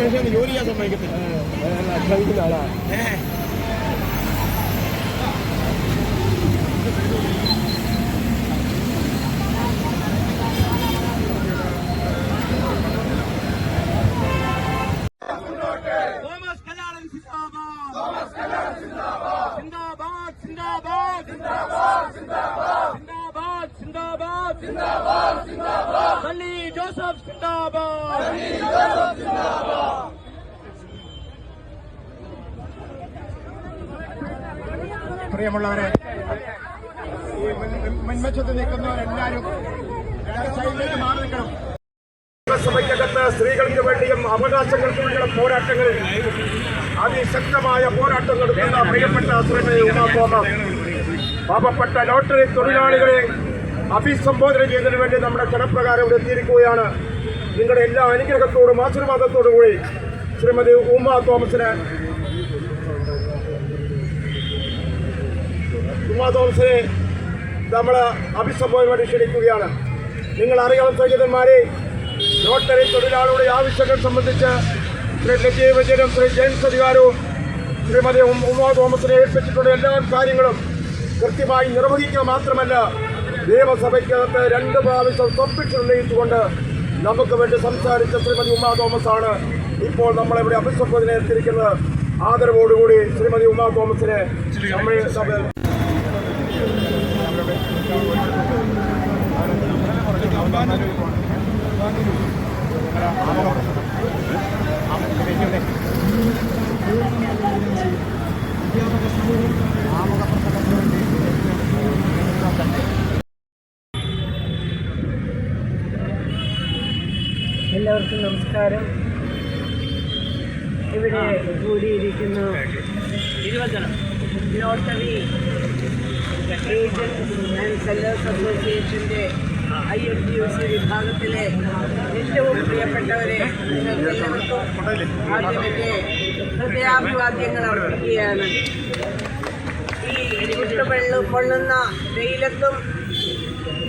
മനുഷ്യന് ജോലി ചെയ്യാൻ സമ്മതിക്കത്തില്ല. ശ്രമിക്കുന്ന ആളാണ് Sunny Zindabad! Amir Sunny Zindabad! പ്രിയമുള്ളവരെ ഈ മുൻ- മുൻവശത്ത് നിൽക്കുന്നവരെല്ലാവരും സൈഡിലേക്ക് മാറി നിൽക്കണം സഭയ്ക്കകത്ത് സ്ത്രീകൾക്ക് വേണ്ടിയും അവകാശങ്ങൾക്ക് വേണ്ടിയുള്ള പോരാട്ടങ്ങളിൽ അതിശക്തമായ പോരാട്ടം നടത്തുന്ന പ്രിയപ്പെട്ട ശ്രീമതി ഉമാ തോമസ് പാവപ്പെട്ട ലോട്ടറി തൊഴിലാളികളെ അഭിസംബോധന ചെയ്യുന്നതിന് വേണ്ടി നമ്മുടെ ക്ഷണപ്രകാരം ഇവിടെ എത്തിയിരിക്കുകയാണ്. നിങ്ങളുടെ എല്ലാ അനുഗ്രഹത്തോടും ആശീർവാദത്തോടും കൂടി ശ്രീമതി ഉമ്മ തോമസിന് ഉമ്മ തോമസിനെ നമ്മൾ അഭിസംബോധന വേണ്ടി ക്ഷണിക്കുകയാണ്. നിങ്ങൾ അറിയാവുന്ന സഹിതന്മാരെ നോട്ടറി തൊഴിലാളികളുടെ ആവശ്യങ്ങൾ സംബന്ധിച്ച് ശ്രീ ലജീവ് വിജയനും ശ്രീ ജെയിംസ് അധികാരവും ശ്രീമതി ഉമ്മ തോമസിനെ ഏൽപ്പിച്ചിട്ടുള്ള എല്ലാ കാര്യങ്ങളും കൃത്യമായി നിർവഹിക്കുക മാത്രമല്ല നിയമസഭയ്ക്കകത്ത് രണ്ട് പ്രാവശ്യം സബ്മിഷൻ ഉന്നയിച്ചുകൊണ്ട് നമുക്ക് വേണ്ടി സംസാരിച്ച ശ്രീമതി ഉമാ തോമസ് ആണ് ഇപ്പോൾ നമ്മളിവിടെ അഭിസംബോധന എത്തിയിരിക്കുന്നത് ആദരവോടുകൂടി ശ്രീമതി ഉമാ തോമസിനെ നമ്മൾ എല്ലാവർക്കും നമസ്കാരം. ഇവിടെ കൂടിയിരിക്കുന്ന ലോട്ടറി ഏജൻസ് ആൻഡ് സെല്ലേഴ്സ് അസോസിയേഷന്റെ I F T U C വിഭാഗത്തിലെ ഏറ്റവും പ്രിയപ്പെട്ടവരെ നിങ്ങൾക്ക് എല്ലാവർക്കും ആദ്യം എന്റെ ഹൃദയാഭിവാദ്യങ്ങൾ അർപ്പിക്കുകയാണ്. ഈ ചുട്ടുപെള്ളു കൊള്ളുന്ന വെയിലത്തും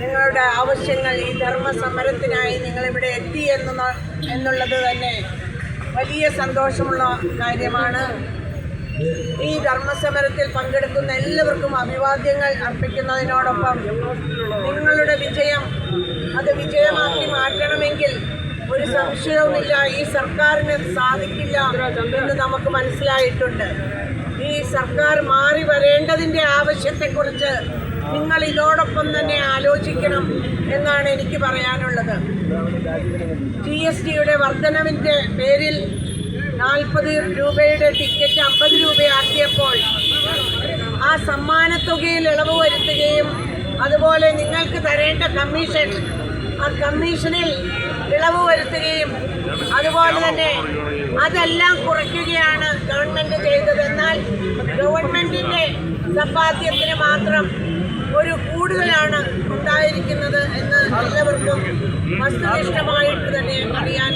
നിങ്ങളുടെ ആവശ്യങ്ങൾ ഈ ധർമ്മ സമരത്തിനായി നിങ്ങളിവിടെ എത്തി എന്ന എന്നുള്ളത് തന്നെ വലിയ സന്തോഷമുള്ള കാര്യമാണ്. ഈ ധർമ്മസമരത്തിൽ പങ്കെടുക്കുന്ന എല്ലാവർക്കും അഭിവാദ്യങ്ങൾ അർപ്പിക്കുന്നതിനോടൊപ്പം നിങ്ങളുടെ വിജയം അത് വിജയമാക്കി മാറ്റണമെങ്കിൽ ഒരു സംശയവുമില്ല. ഈ സർക്കാരിന് സാധിക്കില്ല എന്ന് നമുക്ക് മനസ്സിലായിട്ടുണ്ട്. ഈ സർക്കാർ മാറി വരേണ്ടതിന്റെ ആവശ്യത്തെക്കുറിച്ച് നിങ്ങൾ ഇതോടൊപ്പം തന്നെ ആലോചിക്കണം എന്നാണ് എനിക്ക് പറയാനുള്ളത്. ജി എസ് ടിയുടെ വർധനവിന്റെ പേരിൽ നാൽപ്പത് രൂപയുടെ ടിക്കറ്റ് അമ്പത് രൂപയാക്കിയപ്പോൾ ആ സമ്മാനത്തുകയിൽ ഇളവ് വരുത്തുകയും അതുപോലെ നിങ്ങൾക്ക് തരേണ്ട കമ്മീഷൻ ആ കമ്മീഷനിൽ ഇളവ് വരുത്തുകയും അതുപോലെ തന്നെ അതെല്ലാം കുറയ്ക്കുകയാണ് ഗവൺമെന്റ് ചെയ്തത്. എന്നാൽ ഗവൺമെന്റിന്റെ സമ്പാദ്യത്തിന് മാത്രം ഒരു കൂടുതലാണ് ഉണ്ടായിരിക്കുന്നത് എന്ന് എല്ലാവർക്കും വസ്തുനിഷ്ഠമായിട്ട് തന്നെ അറിയാൻ